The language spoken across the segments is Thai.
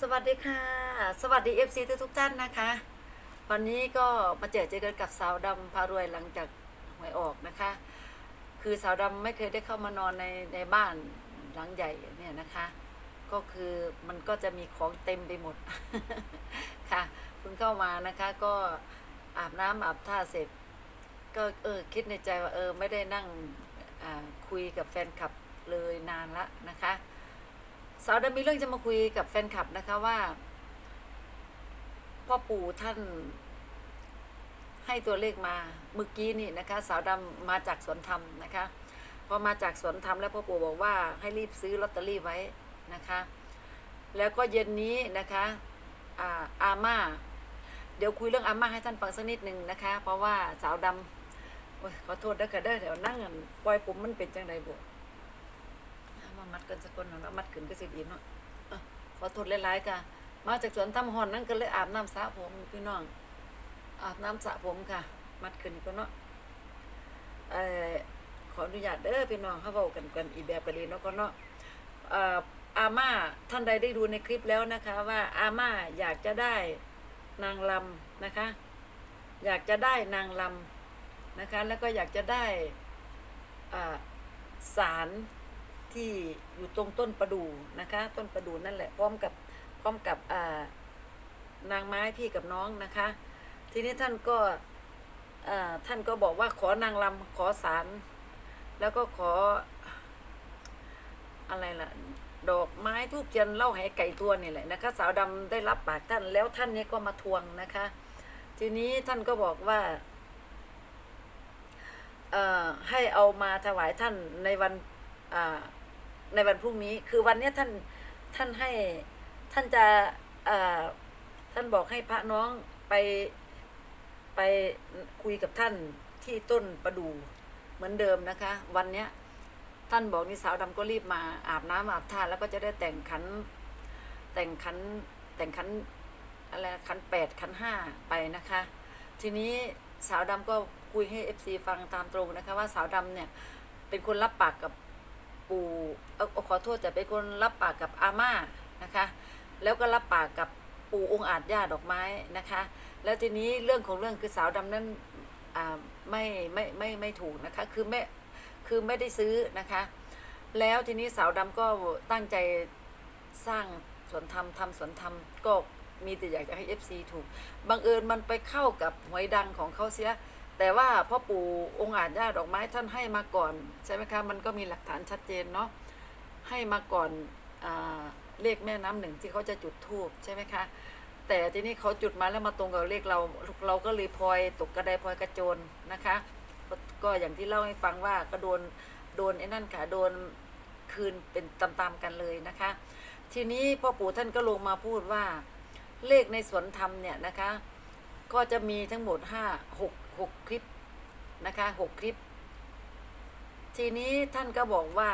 สวัสดีค่ะ สวัสดี FC ทุกทุกท่านนะคะ วันนี้ก็มาเจอเจอกันกับสาวดำพารวยหลังจากหวยออกนะคะ คือสาวดำไม่เคยได้เข้ามานอนในในบ้านหลังใหญ่เนี่ยนะคะ ก็คือมันก็จะมีของเต็มไปหมดค่ะเพิ่งเข้ามานะคะก็อาบน้ำอาบท่าเสร็จ ก็เออคิดในใจว่าเออไม่ได้นั่งคุยกับแฟนคลับเลยนานละนะคะ สาวดำมีเรื่องจะมาคุยกับแฟนคลับนะคะว่า พ่อปู่ท่าน ให้ตัวเลขมาเมื่อกี้นี่นะคะ สาวดำมาจากสวนธรรมนะคะพอมาจากสวนธรรมแล้วพ่อปู่บอกว่าให้รีบซื้อลอตเตอรี่ไว้นะคะ แล้วก็เย็นนี้นะคะอาอาม่า เดี๋ยวคุยเรื่องอาม่าให้ท่านฟังสักนิดหนึ่งนะคะ เพราะว่าสาวดำขอโทษด้วยค่ะเด้อเดี๋ยวนั่งกันปล่อยผมมันเป็นจังไดบุ มามัดกันสักคนเนาะมัดขึ้นก็สิดีเนาะเอ้อขอโทษหลายๆค่ะ มาจากสวนทำหอนนั่นก็เลยอาบน้ำสระผมพี่น้อง อาบน้ำสระผมค่ะ มัดขึ้นก็เนาะเอ่อขออนุญาตเด้อพี่น้องเขาเว้ากันกันอีแบบกันเลยเนาะก็เนาะเอ่ออาม่าท่านใดได้ดูในคลิปแล้วนะคะ ว่าอาม่าอยากจะได้นางลำนะคะ อยากจะได้นางลำนะคะ แล้วก็อยากจะได้อ่าสาร ที่อยู่ตรงต้นประดู่นะคะ ต้นประดู่นั่นแหละพร้อมกับพร้อมกับนางไม้พี่กับน้องนะคะ ทีนี้ท่านก็ท่านก็บอกว่าขอนางลำขอสารแล้วก็ขออะไรล่ะ ดอกไม้ทูบเทียนเล่าไหไก่ตัวนี่แหละนะคะ สาวดำได้รับปากท่านแล้วท่านนี้ก็มาทวงนะคะ ทีนี้ท่านก็บอกว่าให้เอามาถวายท่านในวันอ่า ในวันพรุ่งนี้ คือวันนี้ท่านท่านให้ท่านจะท่านบอกให้พระน้องไปไปคุยกับท่านที่ต้นประดู่เหมือนเดิมนะคะ วันเนี้ยท่านบอกนี่สาวดำก็รีบมาอาบน้ำอาบท่าแล้วก็จะได้แต่งขัน แต่งขันแต่งขันอะไรขันแปดขันห้าไปนะคะ ทีนี้สาวดำก็คุยให้เอฟซีฟังตามตรงนะคะว่าสาวดำเนี่ยเป็นคนรับปากกับ ปู่เออขอโทษแต่เป็นคนรับปากกับอาม่านะคะ แล้วก็รับปากกับปู่องค์อาจย่าดอกไม้นะคะ แล้วทีนี้เรื่องของเรื่องคือสาวดำนั้นอ่าไม่ไม่ไม่ไม่ถูกนะคะ คือไม่คือไม่ได้ซื้อนะคะ แล้วทีนี้สาวดำก็ตั้งใจสร้างสวนธรรมทำสวนธรรมก็มีแต่อยากจะให้ FC ถูก บังเอิญมันไปเข้ากับหวยดังของเขาเสีย แต่ว่าพ่อปู่องค์อาจย่าดอกไม้ท่านให้มาก่อนใช่ไหมคะมันก็มีหลักฐานชัดเจนเนาะให้มาก่อนอาเลขแม่น้ำหนึ่งที่เขาจะจุดทูบใช่ไหมคะ แต่ทีนี้เขาจุดมาแล้วมาตรงกับเลขเราเราก็เลยพลอยตกกระไดพลอยกระโจนนะคะก็ก็อย่างที่เล่าให้ฟังว่าก็โดนโดนไอ้นั่นค่ะโดนคืนเป็นตามๆกันเลยนะคะ ทีนี้พ่อปู่ท่านก็ลงมาพูดว่าเลขในสวนธรรมเนี่ยนะคะ ก็จะมีทั้งหมดห้าหก หกคลิปนะคะหกคลิป ทีนี้ท่านก็บอกว่า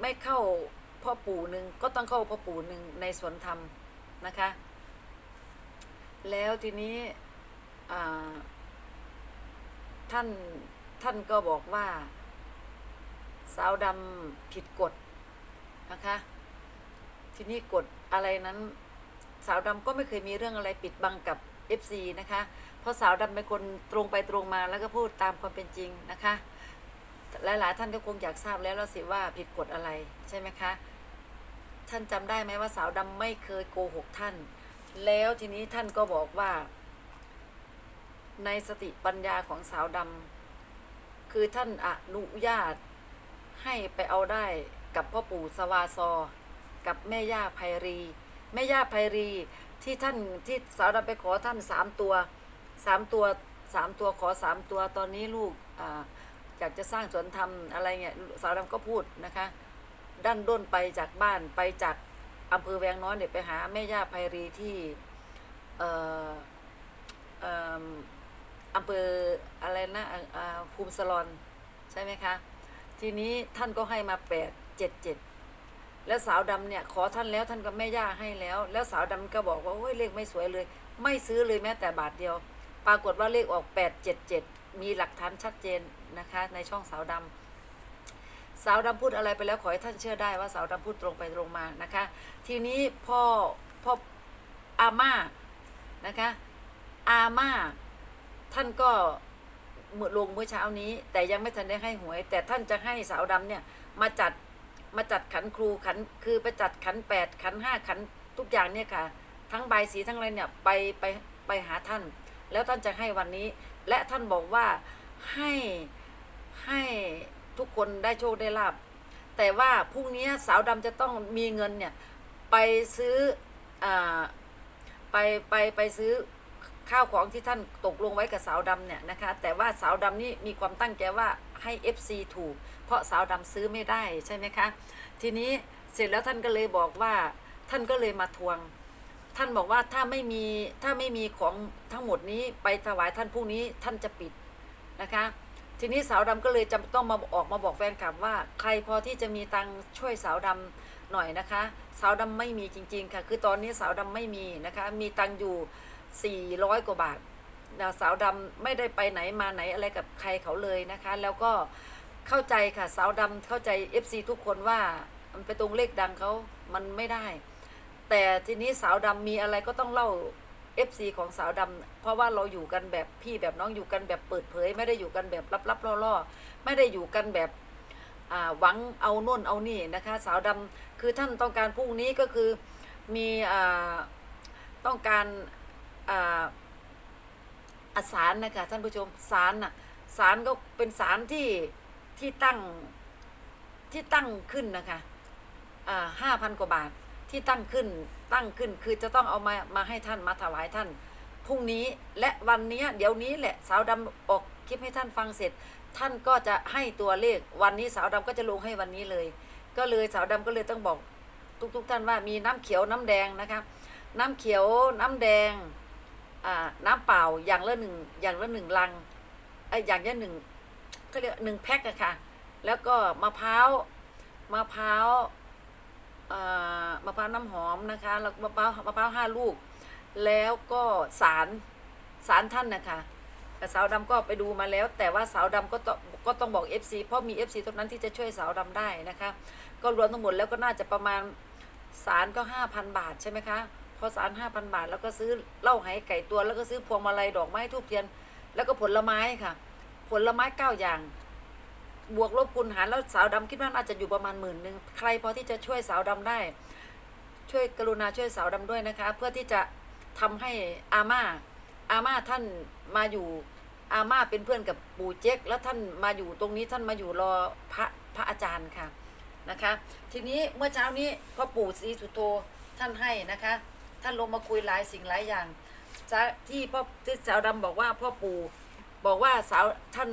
ไม่เข้าพ่อปู่หนึ่งก็ต้องเข้าพ่อปู่หนึ่งในสวนธรรมนะคะ แล้วทีนี้ท่านท่านก็บอกว่า สาวดำผิดกฎนะคะ ทีนี้กฎอะไรนั้น สาวดำก็ไม่เคยมีเรื่องอะไรปิดบังกับ FC นะคะ ราะสาวดำเป็นคนตรงไปตรงมาแล้วก็พูดตามความเป็นจริงนะคะ หลายๆท่านก็คงอยากทราบแล้วล้วสิว่าผิดกฎอะไรใช่ไหมคะ ท่านจำได้ไหมว่าสาวดำไม่เคยโกหกท่าน แล้วทีนี้ท่านก็บอกว่า ในสติปัญญาของสาวดำคือท่านอนุญาตให้ไปเอาได้กับพ่อปู่สวาซอ กับแม่ย่าไพรี แม่ย่าไพรีที่ท่านที่สาวดำไปขอท่านสามตัว สามตัวสามตัวขอสามตัวตอนนี้ลูกออยากจะสร้างสวนธรรมอะไรเงี้ยสาวดำก็พูดนะคะ ด้านด้นไปจากบ้านไปจากอำเภอแวงน้อยเนี่ยไปหาแม่ย่าไพรีที่เอ่อเอ่ออำเภออะไรนะอ่าอ่าภูมิสลอนใช่ไหมคะ ทีนี้ท่านก็ให้มาแปดเจ็ดเจ็ดแล้วสาวดำเนี่ยขอท่านแล้วท่านก็แม่ย่าให้แล้ว แล้วสาวดำก็บอกว่าโอ้ยเลขไม่สวยเลย ไม่ซื้อเลยแม้แต่บาทเดียว ปรากฏว่าเลขออกแปดเจ็ดเจ็ดมีหลักฐานชัดเจนนะคะ ในช่องสาวดำสาวดำพูดอะไรไปแล้วขอให้ท่านเชื่อได้ว่าสาวดำพูดตรงไปตรงมานะคะ ทีนี้พ่อพ่ออาม่านะคะอาม่าท่านก็เมื่อลงเมื่อเช้านี้ แต่ยังไม่ทันได้ให้หวย แต่ท่านจะให้สาวดำเนี่ยมาจัดมาจัดขันครูขันคือไปจัดขันแปดขันห้าขันทุกอย่างเนี่ยค่ะ ทั้งใบสีทั้งอะไรเนี่ยไปไปไปหาท่าน แล้วท่านจะให้วันนี้ และท่านบอกว่าให้ให้ทุกคนได้โชคได้ลาบแต่ว่าพรุ่งนี้สาวดำจะต้องมีเงินเนี่ย ไปซื้ออาไปไปไปซื้อข้าวของที่ท่านตกลงไว้กับสาวดำเนี่ยนะคะ แต่ว่าสาวดำนี่มีความตั้งใจว่าให้ FC ถูก เพราะสาวดำซื้อไม่ได้ใช่ไหมคะ ทีนี้เสร็จแล้วท่านก็เลยบอกว่าท่านก็เลยมาทวง ท่านบอกว่าถ้าไม่มีถ้าไม่มีของทั้งหมดนี้ไปถวายท่านพรุ่งนี้ท่านจะปิดนะคะ ทีนี้สาวดำก็เลยจำต้องมาออกมาบอกแฟนคลับว่า ใครพอที่จะมีตังช่วยสาวดำหน่อยนะคะ สาวดำไม่มีจริง ๆ ค่ะ คือตอนนี้สาวดำไม่มีนะคะ มีตังอยู่ 400 กว่าบาทนะสาวดำไม่ได้ไปไหนมาไหนอะไรกับใครเขาเลยนะคะ แล้วก็เข้าใจค่ะสาวดำเข้าใจ FC ทุกคนว่ามันไปตรงเลขดังเขามันไม่ได้ แต่ทีนี้สาวดำมีอะไรก็ต้องเล่า FC ของสาวดำเพราะว่าเราอยู่กันแบบพี่แบบน้องอยู่กันแบบเปิดเผย ไม่ได้อยู่กันแบบลับๆล่อๆไม่ได้อยู่กันแบบหวังเอาน่นเอานี่นะคะ สาวดำคือท่านต้องการพรุ่งนี้ก็คือมีอต้องการอาสารนะคะท่านผู้ชมสารน่ะสารก็เป็นสารที่ที่ตั้งที่ตั้งขึ้นนะคะห้าพันกว่าบาท ที่ตั้งขึ้นตั้งขึ้นคือจะต้องเอามามาให้ท่านมาถวายท่านพรุ่งนี้และวันนี้เดี๋ยวนี้แหละสาวดำออกคลิปให้ท่านฟังเสร็จ ท่านก็จะให้ตัวเลขวันนี้สาวดำก็จะลงให้วันนี้เลย ก็เลยสาวดำก็เลยต้องบอกทุกๆทท่านว่ามีน้ำเขียวน้ำแดงนะคะ น้ำเขียวน้ำแดงน้ำเปล่าอย่างละหนึ่งอย่างละหนึ่งลังไออย่างละหนึ่งเขาเรียกหนึ่งแพ็คอะค่ะแล้วก็มะพร้าวมะพร้าว มะพร้าวน้ำหอมนะคะแล้วมะพร้าวมะพร้าวห้าลูก แล้วก็สารสารท่านนะคะแต่สาวดำก็ไปดูมาแล้ว แต่ว่าสาวดำก็ต้องก็ต้องบอก FC เพราะมี FC เท่านั้นที่จะช่วยสาวดำได้นะคะ ก็รวมทั้งหมดแล้วก็น่าจะประมาณสารก็ห้าพันบาทใช่ไหมคะพอสารห้าพันบาท แล้วก็ซื้อเหล้าไหไก่ตัว แล้วก็ซื้อพวงมาลัยดอกไม้ทูบเทียน แล้วก็ผลไม้ค่ะ ผลไม้เก้าอย่าง บวกลบคูณหารแล้วสาวดำคิดว่าน่าจะอยู่ประมาณหมื่นหนึ่งใครพอที่จะช่วยสาวดำได้ ช่วยกรุณาช่วยสาวดำด้วยนะคะ เพื่อที่จะทำให้อาม่าอาม่าท่านมาอยู่อาม่าเป็นเพื่อนกับปู่เจ๊กแล้วท่านมาอยู่ตรงนี้ท่านมาอยู่รอพระพระอาจารย์ค่ะนะคะ ทีนี้เมื่อเช้านี้พ่อปู่ศรีสุโธท่านให้นะคะ ท่านลงมาคุยหลายสิ่งหลายอย่างที่พ่อที่สาวดำบอกว่าพ่อปู่ บอกว่าสาวท่าน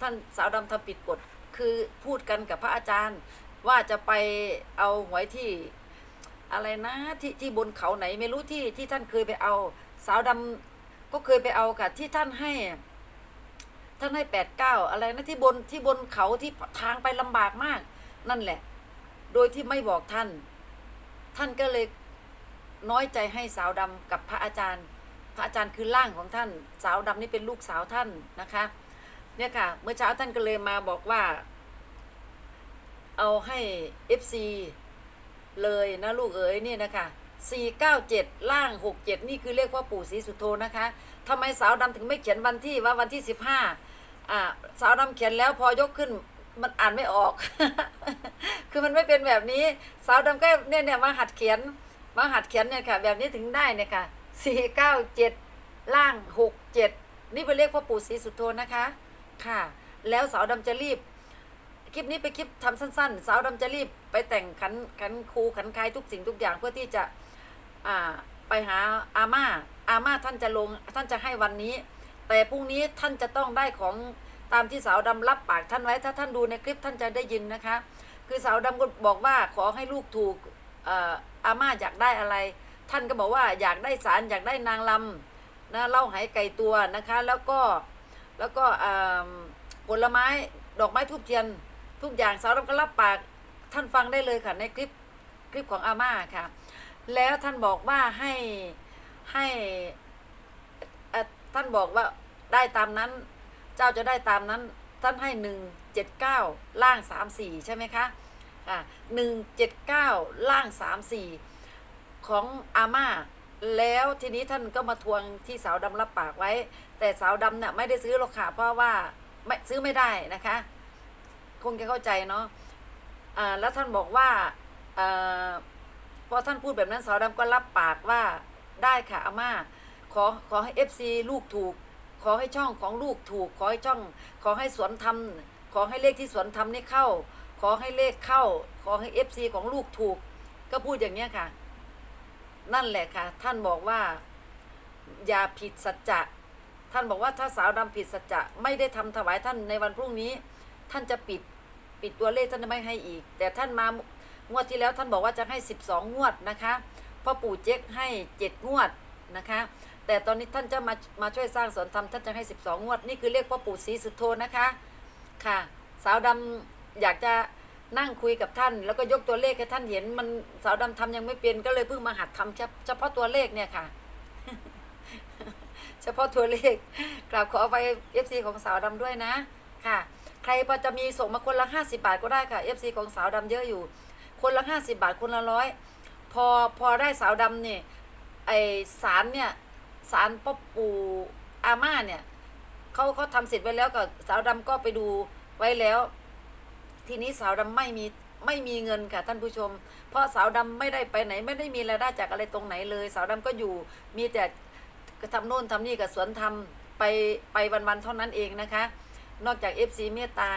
ท่านสาวดำทำผิดกฎคือพูดกันกับพระอาจารย์ ว่าจะไปเอาหวยที่อะไรนะที่ที่บนเขาไหนไม่รู้ที่ที่ท่านเคยไปเอา สาวดำก็เคยไปเอาค่ะที่ท่านให้ ท่านให้แปดเก้าอะไรนะที่บนที่บนเขาที่ทางไปลำบากมาก นั่นแหละ โดยที่ไม่บอกท่าน ท่านก็เลยน้อยใจให้สาวดำกับพระอาจารย์ พระอาจารย์คือร่างของท่าน สาวดำนี่เป็นลูกสาวท่านนะคะ เนี่ยค่ะ เมื่อเช้าท่านก็เลยมาบอกว่า เอาให้ FC เลยนะลูกเอ๋ยนี่นะคะ497 ล่าง 67 นี่คือเรียกว่าปู่ศรีสุโธนะคะทำไมสาวดำถึงไม่เขียนวันที่ว่าวันที่ 15อ่าสาวดำเขียนแล้วพอยกขึ้นมันอ่านไม่ออก คือมันไม่เป็นแบบนี้ สาวดำก็เนี่ยเนี่ยมาหัดเขียนมาหัดเขียนเนี่ยค่ะ แบบนี้ถึงได้เนี่ยค่ะ 497ล่าง67นี่เป็นเรียกว่าปู่ศรีสุโธนะคะ ค่ะ แล้วสาวดำจะรีบ คลิปนี้ไปคลิปทำสั้น ๆ สาวดำจะรีบไปแต่งขันขันครูขันคายทุกสิ่งทุกอย่างเพื่อที่จะอ่าไปหาอาม่าอาม่าท่านจะลงท่านจะให้วันนี้ แต่พรุ่งนี้ท่านจะต้องได้ของตามที่สาวดำรับปากท่านไว้ถ้าท่านดูในคลิปท่านจะได้ยินนะคะ คือสาวดำก็บอกว่าขอให้ลูกถูกอ่ออาม่าอยากได้อะไร ท่านก็บอกว่าอยากได้สารอยากได้นางลำนะเล่าไหไก่ตัวนะคะ แล้วก็แล้วก็ผลไม้ดอกไม้ทูบเทียน ทุกอย่างสาวดำก็รับปากท่านฟังได้เลยค่ะในคลิปคลิปของอาม่าค่ะ แล้วท่านบอกว่าให้ให้ท่านบอกว่าได้ตามนั้น เจ้าจะได้ตามนั้น ท่านให้หนึ่งเจ็ดเก้าล่างสามสี่ใช่ไหมคะอ่าหนึ่งเจ็ดเก้าล่างสามสี่ ของอาม่า แล้วทีนี้ท่านก็มาทวงที่สาวดำรับปากไว้ แต่สาวดำเนี่ยไม่ได้ซื้อหรอกค่ะเพราะว่าไม่ซื้อไม่ได้นะคะ คงจะเข้าใจเนาะอ่าแล้วท่านบอกว่าอ่าพอท่านพูดแบบนั้นสาวดำก็รับปากว่าได้ค่ะอาม่าขอขอให้เอฟซีลูกถูก ขอให้ช่องของลูกถูก ขอให้ช่อง ขอให้สวนทำขอให้เลขที่สวนทำนี่เข้า ขอให้เลขเข้า ขอให้เอฟซีของลูกถูก ก็พูดอย่างเนี้ยค่ะ นั่นแหละค่ะ ท่านบอกว่า อย่าผิดสัจจะท่านบอกว่าถ้าสาวดำผิดสัจจะไม่ได้ทำถวายท่านในวันพรุ่งนี้ ท่านจะปิดปิดตัวเลขท่านจะไม่ให้อีก แต่ท่านมางวดที่แล้วท่านบอกว่าจะให้สิบสองงวดนะคะพ่อปู่เจ๊กให้เจ็ดงวดนะคะ แต่ตอนนี้ท่านจะมามาช่วยสร้างสวนธรรมท่านจะให้สิบสองงวด นี่คือเลขพ่อปู่ศรีสุโธนะคะค่ะ สาวดำอยากจะ นั่งคุยกับท่าน แล้วก็ยกตัวเลขให้ท่านเห็นมันสาวดำทำยังไม่เป็นก็เลยเพิ่งมาหัดทำเฉเฉพาะตัวเลขเนี่ยค่ะ เฉพาะตัวเลขกราบขอไปเอฟซีของสาวดำด้วยนะ ค่ะ ใครพอจะมีส่งมาคนละห้าสิบาทก็ได้ค่ะเอฟซีของสาวดำเยอะอยู่ คนละห้าสิบาทคนละร้อยพอพอได้สาวดำเนี่ยไอสารเนี่ยสารพ่อปู่อาม่าเนี่ยเขาเขาทำเสร็จไว้แล้วก็สาวดำก็ไปดูไว้แล้ว ทีนี้สาวดำไม่มีไม่มีเงินค่ะท่านผู้ชม เพราะสาวดำไม่ได้ไปไหน ไม่ได้มีรายได้จากอะไรตรงไหนเลย สาวดำก็อยู่มีแต่ทำโน่นทำนี่กับสวนทำไปไปวันๆเท่านั้นเองนะคะ นอกจาก FC เมตตา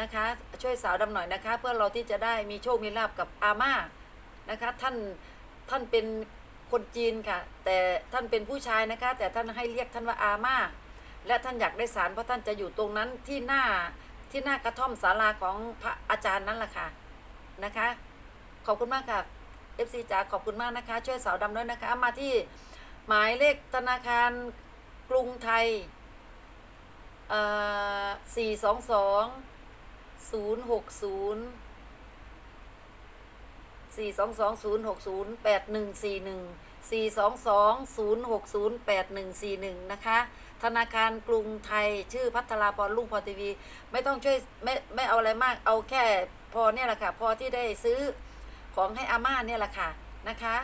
นะคะ ช่วยสาวดำหน่อยนะคะ เพื่อเราที่จะได้มีโชคมีลาบกับอาม่านะคะ ท่านท่านเป็นคนจีนค่ะ แต่ท่านเป็นผู้ชายนะคะ แต่ท่านให้เรียกท่านว่าอาม่าและท่านอยากได้สารเพราะท่านจะอยู่ตรงนั้นที่หน้า ที่หน้ากระท่อมศาลาของพระอาจารย์นั่นแหละค่ะนะคะ ขอบคุณมากค่ะ FC จ๋าขอบคุณมากนะคะ ช่วยสาวดำด้วยนะคะ มาที่หมายเลขธนาคารกรุงไทยสี่สองสองศูนย์หกศูนย์สี่สองสองศูนย์หกศูนย์แปดหนึ่งสี่หนึ่งสี่สองสองศูนย์หกศูนย์แปดหนึ่งสี่หนึ่งนะคะ ธนาคารกรุงไทย ชื่อพัทราพรลุงพรทีวี ไม่ต้องช่วยไม่ไม่เอาอะไรมาก เอาแค่พอเนี่ยแหละค่ะ พอที่ได้ซื้อของให้อาม่าเนี่ยแหละค่ะนะคะ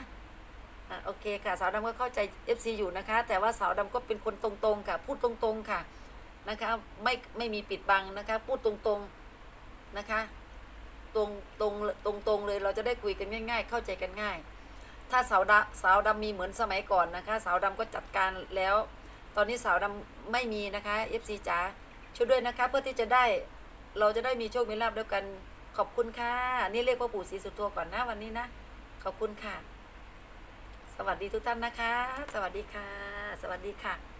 อะโอเคค่ะ สาวดำก็เข้าใจ FC อยู่นะคะ แต่ว่าสาวดำก็เป็นคนตรงๆค่ะ พูดตรงๆค่ะนะคะไม่ไม่มีปิดบังนะคะ พูดตรงๆนะคะ ตรงตรงตรงตรงเลยเราจะได้คุยกันง่าย ๆ เข้าใจกันง่าย ถ้าสาวดำสาวดำมีเหมือนสมัยก่อนนะคะ สาวดำก็จัดการแล้ว ตอนนี้สาวดำไม่มีนะคะ FC จ๋าช่วยด้วยนะคะ เพื่อที่จะได้เราจะได้มีโชค มีลาบด้วยกัน ขอบคุณค่ะ นี่เรียกว่าปู่ศรีสุดตัวก่อนนะวันนี้นะ ขอบคุณค่ะ สวัสดีทุกท่านนะคะ สวัสดีค่ะ สวัสดีค่ะ